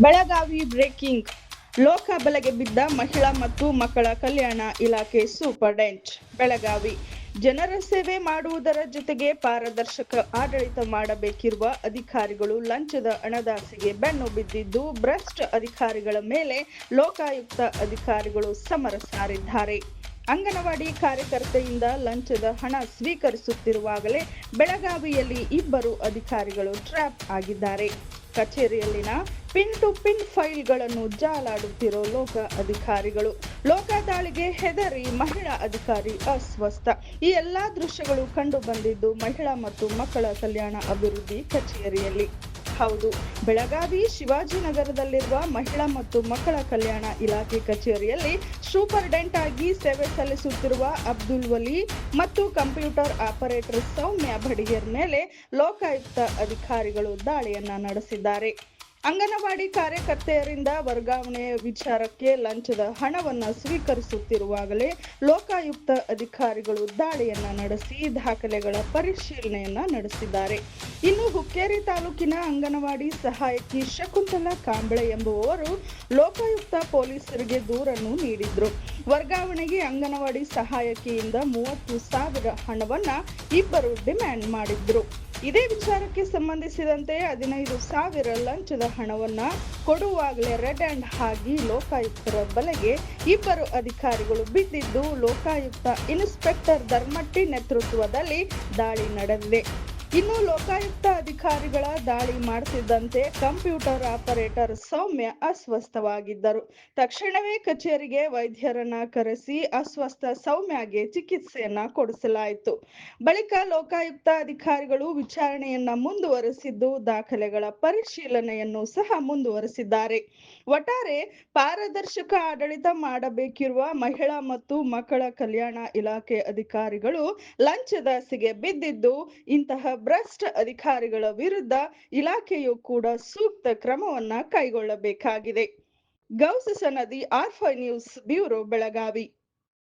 Belagavi breaking. ಲೋಕ ಬಲೆಗೆ ಬಿದ್ದ ಮಹಿಳಾ ಮತ್ತು ಮಕ್ಕಳ ಕಲ್ಯಾಣ ಇಲಾಖೆ ಸೂಪರ್ಡೆಂಟ್. ಬೆಳಗಾವಿ ಜನರ ಸೇವೆ ಮಾಡುವುದರ ಜೊತೆಗೆ ಪಾರದರ್ಶಕ ಆಡಳಿತ ಮಾಡಬೇಕಿರುವ ಅಧಿಕಾರಿಗಳು ಲಂಚದ ಹಣದಾಸಿಗೆ ಬೆನ್ನು ಬಿದ್ದಿದ್ದು, ಭ್ರಷ್ಟ ಅಧಿಕಾರಿಗಳ ಮೇಲೆ ಲೋಕಾಯುಕ್ತ ಅಧಿಕಾರಿಗಳು ಸಮರ ಸಾರಿದ್ದಾರೆ. ಅಂಗನವಾಡಿ ಕಾರ್ಯಕರ್ತೆಯಿಂದ ಲಂಚದ ಹಣ ಸ್ವೀಕರಿಸುತ್ತಿರುವಾಗಲೇ ಬೆಳಗಾವಿಯಲ್ಲಿ ಇಬ್ಬರು ಅಧಿಕಾರಿಗಳು ಟ್ರ್ಯಾಪ್ ಆಗಿದ್ದಾರೆ. ಕಚೇರಿಯಲ್ಲಿನ ಪಿನ್ ಟು ಪಿನ್ ಫೈಲ್ಗಳನ್ನು ಜಾಲಾಡುತ್ತಿರೋ ಲೋಕ ಅಧಿಕಾರಿಗಳು. ಲೋಕ ದಾಳಿಗೆ ಹೆದರಿ ಮಹಿಳಾ ಅಧಿಕಾರಿ ಅಸ್ವಸ್ಥ. ಈ ಎಲ್ಲಾ ದೃಶ್ಯಗಳು ಕಂಡು ಬಂದಿದ್ದು ಮಹಿಳಾ ಮತ್ತು ಮಕ್ಕಳ ಕಲ್ಯಾಣ ಅಭಿವೃದ್ಧಿ ಕಚೇರಿಯಲ್ಲಿ. ಹೌದು. ಬೆಳಗಾವಿ ಶಿವಾಜಿನಗರದಲ್ಲಿರುವ ಮಹಿಳಾ ಮತ್ತು ಮಕ್ಕಳ ಕಲ್ಯಾಣ ಇಲಾಖೆ ಕಚೇರಿಯಲ್ಲಿ ಸೂಪರ್ಡೆಂಟ್ ಆಗಿ ಸೇವೆ ಸಲ್ಲಿಸುತ್ತಿರುವ ಅಬ್ದುಲ್ ವಲಿ ಮತ್ತು ಕಂಪ್ಯೂಟರ್ ಆಪರೇಟರ್ ಸೌಮ್ಯ ಬಡಿಗೇರ್ ಮೇಲೆ ಲೋಕಾಯುಕ್ತ ಅಧಿಕಾರಿಗಳು ದಾಳಿಯನ್ನ ನಡೆಸಿದ್ದಾರೆ. ಅಂಗನವಾಡಿ ಕಾರ್ಯಕರ್ತೆಯರಿಂದ ವರ್ಗಾವಣೆ ವಿಚಾರಕ್ಕೆ ಲಂಚದ ಹಣವನ್ನು ಸ್ವೀಕರಿಸುತ್ತಿರುವಾಗಲೇ ಲೋಕಾಯುಕ್ತ ಅಧಿಕಾರಿಗಳು ದಾಳಿಯನ್ನ ನಡೆಸಿ ದಾಖಲೆಗಳ ಪರಿಶೀಲನೆಯನ್ನ ನಡೆಸಿದ್ದಾರೆ. ಇನ್ನು ಹುಕ್ಕೇರಿ ತಾಲೂಕಿನ ಅಂಗನವಾಡಿ ಸಹಾಯಕಿ ಶಕುಂತಲಾ ಕಾಂಬಳೆ ಎಂಬುವವರು ಲೋಕಾಯುಕ್ತ ಪೊಲೀಸರಿಗೆ ದೂರನ್ನು ನೀಡಿದ್ರು. ವರ್ಗಾವಣೆಗೆ ಅಂಗನವಾಡಿ ಸಹಾಯಕಿಯಿಂದ ಮೂವತ್ತು ಸಾವಿರ ಹಣವನ್ನ ಇಬ್ಬರು ಡಿಮ್ಯಾಂಡ್ ಮಾಡಿದ್ರು. ಇದೇ ವಿಚಾರಕ್ಕೆ ಸಂಬಂಧಿಸಿದಂತೆ ಹದಿನೈದು ಸಾವಿರ ಲಂಚದ ಹಣವನ್ನ ಕೊಡುವಾಗಲೇ ರೆಡ್ ಹ್ಯಾಂಡ್ ಆಗಿ ಲೋಕಾಯುಕ್ತರ ಬಲೆಗೆ ಇಬ್ಬರು ಅಧಿಕಾರಿಗಳು ಬಿದ್ದಿದ್ದು, ಲೋಕಾಯುಕ್ತ ಇನ್ಸ್ಪೆಕ್ಟರ್ ಧರ್ಮಟ್ಟಿ ನೇತೃತ್ವದಲ್ಲಿ ದಾಳಿ ನಡೆದಿದೆ. ಇನ್ನು ಲೋಕಾಯುಕ್ತ ಅಧಿಕಾರಿಗಳ ದಾಳಿ ಮಾಡುತ್ತಿದ್ದಂತೆ ಕಂಪ್ಯೂಟರ್ ಆಪರೇಟರ್ ಸೌಮ್ಯ ಅಸ್ವಸ್ಥವಾಗಿದ್ದರು. ತಕ್ಷಣವೇ ಕಚೇರಿಗೆ ವೈದ್ಯರನ್ನ ಕರೆಸಿ ಅಸ್ವಸ್ಥ ಸೌಮ್ಯಗೆ ಚಿಕಿತ್ಸೆಯನ್ನ ಕೊಡಿಸಲಾಯಿತು. ಬಳಿಕ ಲೋಕಾಯುಕ್ತ ಅಧಿಕಾರಿಗಳು ವಿಚಾರಣೆಯನ್ನ ಮುಂದುವರೆಸಿದ್ದು, ದಾಖಲೆಗಳ ಪರಿಶೀಲನೆಯನ್ನು ಸಹ ಮುಂದುವರೆಸಿದ್ದಾರೆ. ಒಟ್ಟಾರೆ ಪಾರದರ್ಶಕ ಆಡಳಿತ ಮಾಡಬೇಕಿರುವ ಮಹಿಳಾ ಮತ್ತು ಮಕ್ಕಳ ಕಲ್ಯಾಣ ಇಲಾಖೆ ಅಧಿಕಾರಿಗಳು ಲಂಚದಾಸಿಗೆ ಬಿದ್ದಿದ್ದು, ಇಂತಹ ಭ್ರಷ್ಟ ಅಧಿಕಾರಿಗಳ ವಿರುದ್ಧ ಇಲಾಖೆಯು ಕೂಡ ಸೂಕ್ತ ಕ್ರಮವನ್ನ ಕೈಗೊಳ್ಳಬೇಕಾಗಿದೆ. ಗೌಸ ನದಿ ಆರ್ ಫೈ ನ್ಯೂಸ್ ಬ್ಯೂರೋ ಬೆಳಗಾವಿ.